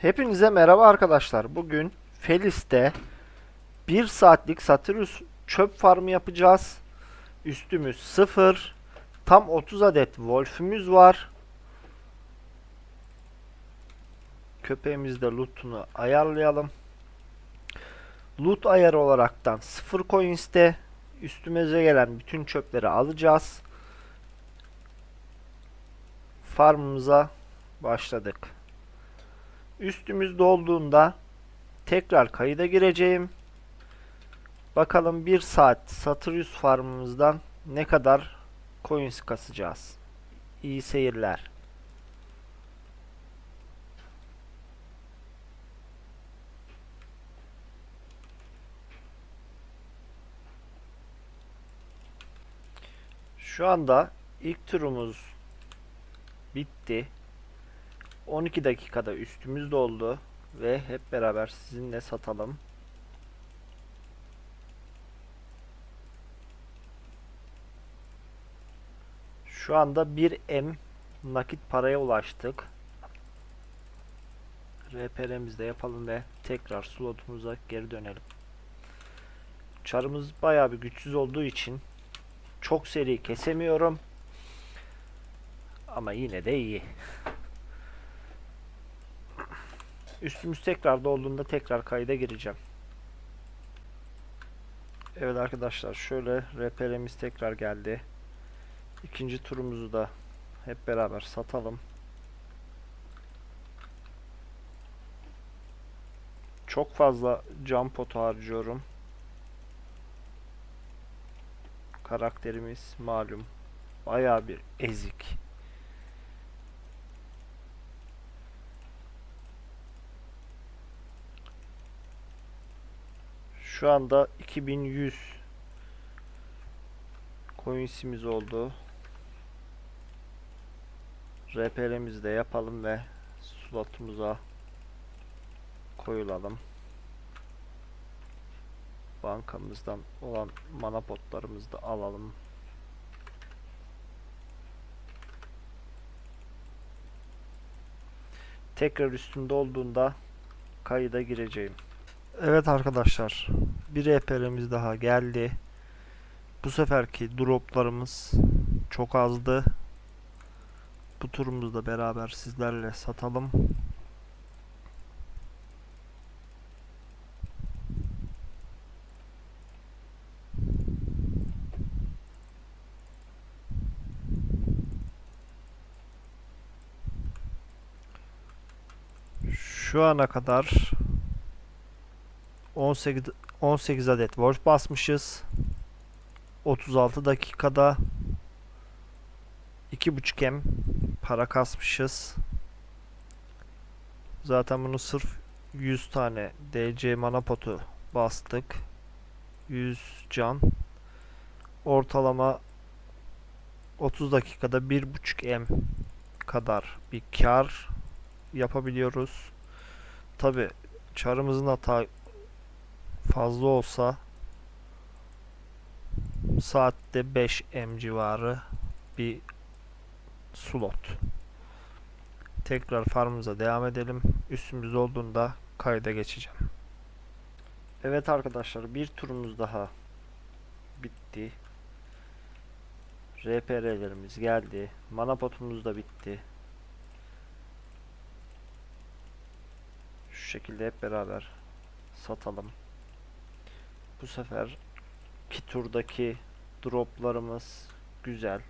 Hepinize merhaba arkadaşlar. Bugün Felis'te 1 saatlik Satyrus çöp farmı yapacağız. Üstümüz 0. Tam 30 adet wolf'ümüz var. Köpeğimizde loot'unu ayarlayalım. Loot ayarı olaraktan 0 coins'te üstümüze gelen bütün çöpleri alacağız. Farmımıza başladık. Üstümüz dolduğunda tekrar kayıda gireceğim. Bakalım 1 saat Satyrus farmımızdan ne kadar coins kasacağız. İyi seyirler. Şu anda ilk turumuz bitti. 12 dakikada üstümüz doldu ve hep beraber sizinle satalım. Şu anda 1M nakit paraya ulaştık. RPR'mizi yapalım ve tekrar slotumuza geri dönelim. Çarımız bayağı bir güçsüz olduğu için çok seri kesemiyorum. Ama yine de iyi. Üstümüz tekrar dolduğunda tekrar kayda gireceğim. Evet arkadaşlar şöyle RPR'miz tekrar geldi. İkinci turumuzu da hep beraber satalım. Çok fazla cam potu harcıyorum. Karakterimiz malum bayağı bir ezik. Şu anda 2100 coinsimiz oldu. RPR'imizi de yapalım ve slotumuza koyulalım. Bankamızdan olan mana potlarımızı da alalım. Tekrar üstünde olduğunda kayıda gireceğim. Evet arkadaşlar, bir rehberimiz daha geldi. Bu seferki droplarımız çok azdı. Bu turumuzda beraber sizlerle satalım. Şu ana kadar 18 18 adet wolf basmışız. 36 dakikada 2.5 M para kasmışız. Zaten bunu sırf 100 tane DC mana potu bastık. 100 can. Ortalama 30 dakikada 1.5 M kadar bir kar yapabiliyoruz. Tabi çarımızın hata fazla olsa saatte 5 M civarı bir slot. Tekrar farmımıza devam edelim. Üstümüz olduğunda kayda geçeceğim. Evet arkadaşlar bir turumuz daha bitti. RPR'lerimiz geldi. Mana potumuz da bitti. Şu şekilde hep beraber satalım. Bu sefer ki turdaki droplarımız güzel.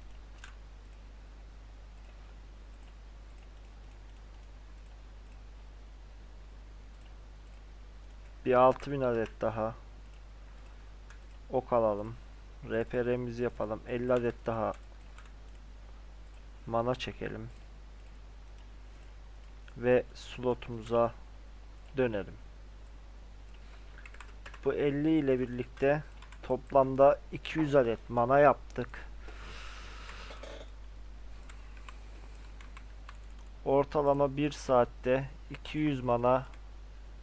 Bir 6000 adet daha ok alalım. RPR'mizi yapalım. 50 adet daha mana çekelim. Ve slotumuza dönelim. Bu 50 ile birlikte toplamda 200 adet mana yaptık. Ortalama 1 saatte 200 mana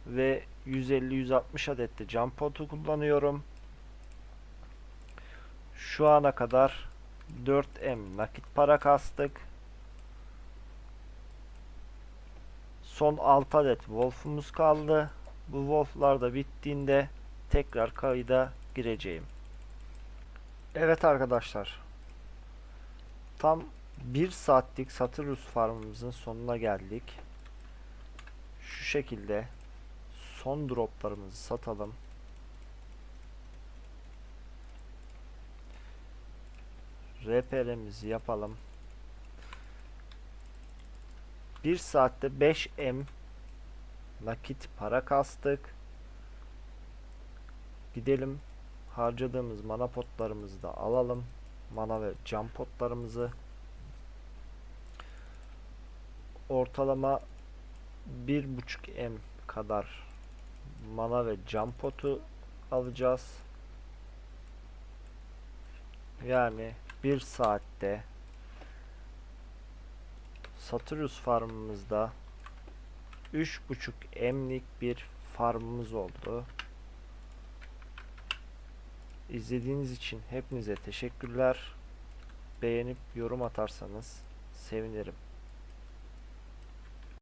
ve 150-160 adet de cam potu kullanıyorum. Şu ana kadar 4M nakit para kastık. Son 6 adet Wolf'umuz kaldı. Bu Wolf'lar da bittiğinde tekrar kayda gireceğim. Evet arkadaşlar. Tam 1 saatlik Satürus farmımızın sonuna geldik. Şu şekilde son droplarımızı satalım. RPR'imizi yapalım. 1 saatte 5M nakit para kastık. Gidelim harcadığımız mana potlarımızı da alalım. Mana ve cam potlarımızı. Ortalama 1.5M kadar mana ve cam potu alacağız. Yani 1 saatte Satürus farmımızda 3.5 emlik bir farmımız oldu. İzlediğiniz için hepinize teşekkürler. Beğenip yorum atarsanız sevinirim.